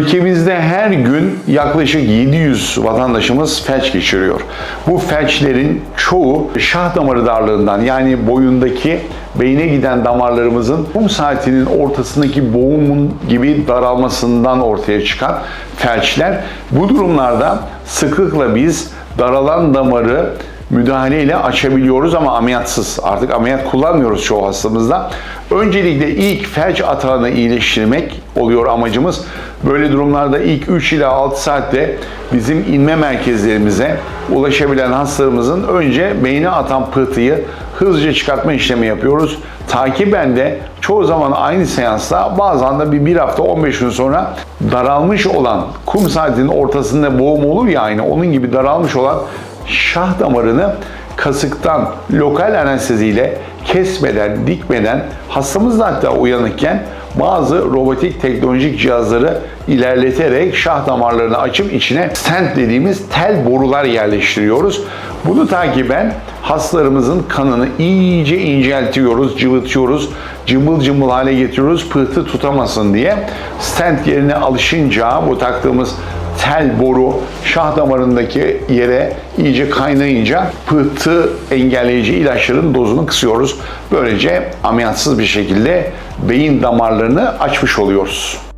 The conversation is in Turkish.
Ülkemizde her gün yaklaşık 700 vatandaşımız felç geçiriyor. Bu felçlerin çoğu şah damarı darlığından yani boyundaki beyne giden damarlarımızın kum saatinin ortasındaki boğumun gibi daralmasından ortaya çıkan felçler. Bu durumlarda sıklıkla biz daralan damarı müdahaleyle açabiliyoruz ama ameliyatsız. Artık ameliyat kullanmıyoruz çoğu hastamızda. Öncelikle ilk felç atağını iyileştirmek oluyor amacımız. Böyle durumlarda ilk 3 ila 6 saatte bizim inme merkezlerimize ulaşabilen hastalarımızın önce beyne atan pıhtıyı hızlıca çıkartma işlemi yapıyoruz. Takiben de çoğu zaman aynı seansta bazen de bir, bir hafta 15 gün sonra daralmış olan kum saatinin ortasında boğum olur ya aynı onun gibi daralmış olan şah damarını kasıktan lokal anesteziyle kesmeden, dikmeden hastamız da hatta uyanıkken bazı robotik teknolojik cihazları ilerleterek şah damarlarını açıp içine stent dediğimiz tel borular yerleştiriyoruz. Bunu takiben hastalarımızın kanını iyice inceltiyoruz, cıvıtıyoruz, cımbıl cımbıl hale getiriyoruz pıhtı tutamasın diye. Stent yerine alışınca bu taktığımız tel boru şah damarındaki yere iyice kaynayınca pıhtı engelleyici ilaçların dozunu kısıyoruz. Böylece ameliyatsız bir şekilde beyin damarlarını açmış oluyoruz.